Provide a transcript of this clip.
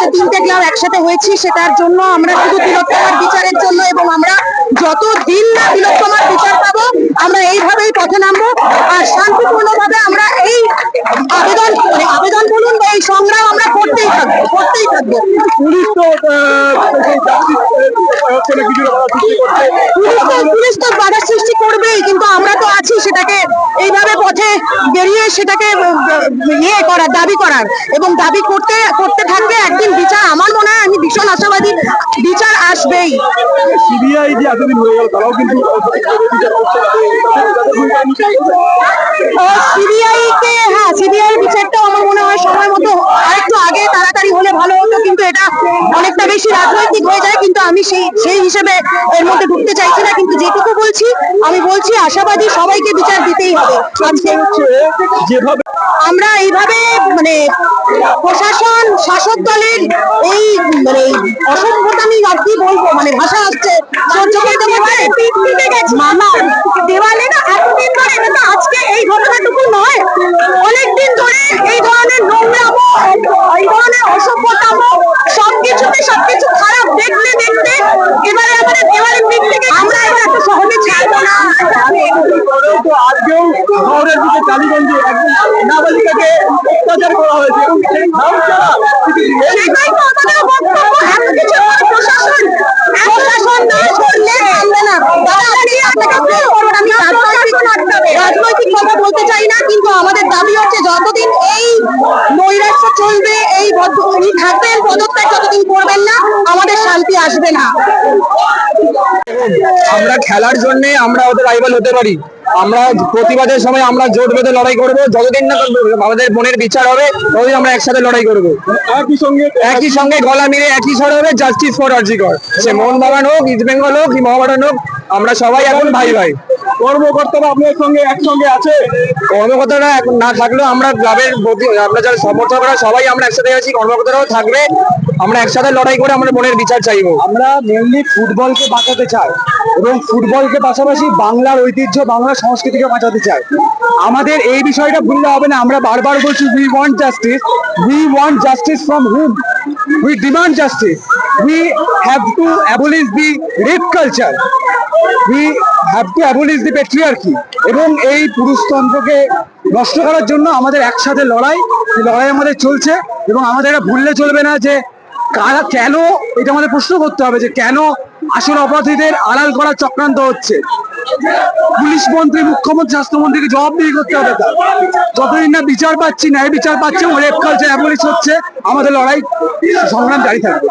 যে তিনটে ক্লাব একসাথে হয়েছি সেটার জন্য আমরা শুধু তিলোত্তমার বিচারের জন্য এবং আমরা যত দিন না তিলোত্তমার বিচার পাবো আমরা এইভাবেই পথে নামবো। আর শান্তিপূর্ণভাবে আমরা এই আবেদন মানে আবেদন বলুন বা এই সংগ্রাম আমরা করতেই থাকব করতেই থাকব। পুলিশ তো পুলিশ তো বাধার সৃষ্টি করবেই কিন্তু আমরা তো আছি সেটাকে এইভাবে পথে বেরিয়ে সেটাকে ইয়ে করার দাবি করার। এবং দাবি করতে করতে থাকবে একদিন বিচার। আমার মনে হয় আমি ভীষণ আশাবাদী। বিচার আসবেই। সিবিআই যে এতদিন হয়ে গেল তারাও কিন্তু সিবিআই কে? হ্যাঁ সিবিআই বিচারটাও আমার মনে হয় সময় মতো আরেকটু আগে তাড়াতাড়ি হলে ভালো হতো কিন্তু এটা অনেকটা বেশি রাজনৈতিক হয়ে যায় কিন্তু আমি সেই সেই হিসেবে এর মধ্যে ঢুকতে চাইছি না। কিন্তু যেটুকু বলছি আমি বলছি আশাবাদী সবাইকে বিচার দিতেই হবে। আজকে যেভাবে আমরা এইভাবে মানে প্রশাসন, শাসক দলের এই মানে অসভ্যতা আমি আর কি বলব মানে ভাষা আসছে সহ্য করতে পারছে। মামা, দেওয়ালে না এতদিন ধরে আজকে এই ঘটনাটুকু নয়। অনেকদিন ধরে এই ধরনের নোংরাম, এই ধরনের অসভ্যতাম, সবকিছুতে সবকিছু খারাপ দেখতে দেখতে এবারে আমাদের দেওয়ালের দিক থেকে আমরা এবার এত সহজে ছাড়বো না। আজকেও শহরের দিকে কালীগঞ্জে একজন নাবালিকাকে অত্যাচার করা হয়েছে এবং সেই নাম ছাড়া কিছু সেটাই তো আমাদের বক্তব্য এত কিছু করে প্রশাসন প্রশাসন না করলে থামবে না দাদা আপনি আপনাকে ফোন করুন আমি রাজনৈতিক রাজনৈতিক কথা বলতে চাই না কিন্তু আমাদের দাবি হচ্ছে যতদিন এই নৈরাশ্য চলবে এই উনি থাকবেন পদত্যাগ যতদিন করবেন না আমাদের শান্তি আসবে না আমরা খেলার জন্য আমরা ওদের রাইভাল হতে পারি। আমরা প্রতিবাদের সময় আমরা জোট বেঁধে লড়াই করব। যতদিন না আমাদের বোনের বিচার হবে ততদিন আমরা একসাথে লড়াই করব। একই সঙ্গে একই সঙ্গে গলা মিলে একই স্বর হবে জাস্টিস ফর আরজিকর সে মোহনবাগান হোক ইস্ট বেঙ্গল হোক কি মহাবাগান হোক আমরা সবাই এখন ভাই ভাই। কর্মকর্তারা আপনার সঙ্গে একসঙ্গে আছে? কর্মকর্তারা এখন না থাকলেও আমরা ক্লাবের আমরা যারা সমর্থকরা সবাই আমরা একসাথে আছি কর্মকর্তারাও থাকবে। আমরা একসাথে লড়াই করে আমরা মনের বিচার চাইব। আমরা মেনলি ফুটবলকে বাঁচাতে চাই এবং ফুটবলকে পাশাপাশি বাংলার ঐতিহ্য বাংলার সংস্কৃতিকে বাঁচাতে চাই। আমাদের এই বিষয়টা ভুললে হবে না। আমরা বারবার বলছি we want justice we want justice from hmm we demand justice we have to abolish the rape culture we have to abolish the patriarchy এবং এই পুরুষতন্ত্রকে নষ্ট করার জন্য আমাদের একসাথে লড়াই লড়াই আমাদের চলছে এবং আমাদের এটা ভুললে চলবে না যে কারা কেন এটা আমাদের প্রশ্ন করতে হবে যে কেন আসল অপরাধীদের আড়াল করার চক্রান্ত হচ্ছে। পুলিশ মন্ত্রী, মুখ্যমন্ত্রী, স্বাস্থ্যমন্ত্রীকে জবাবদিহি করতে হবে। তার যতদিন না বিচার পাচ্ছি, ন্যায় বিচার পাচ্ছে রেপ কালচার অ্যাবলিশ হচ্ছে, আমাদের লড়াই সংগ্রাম জারি থাকবে।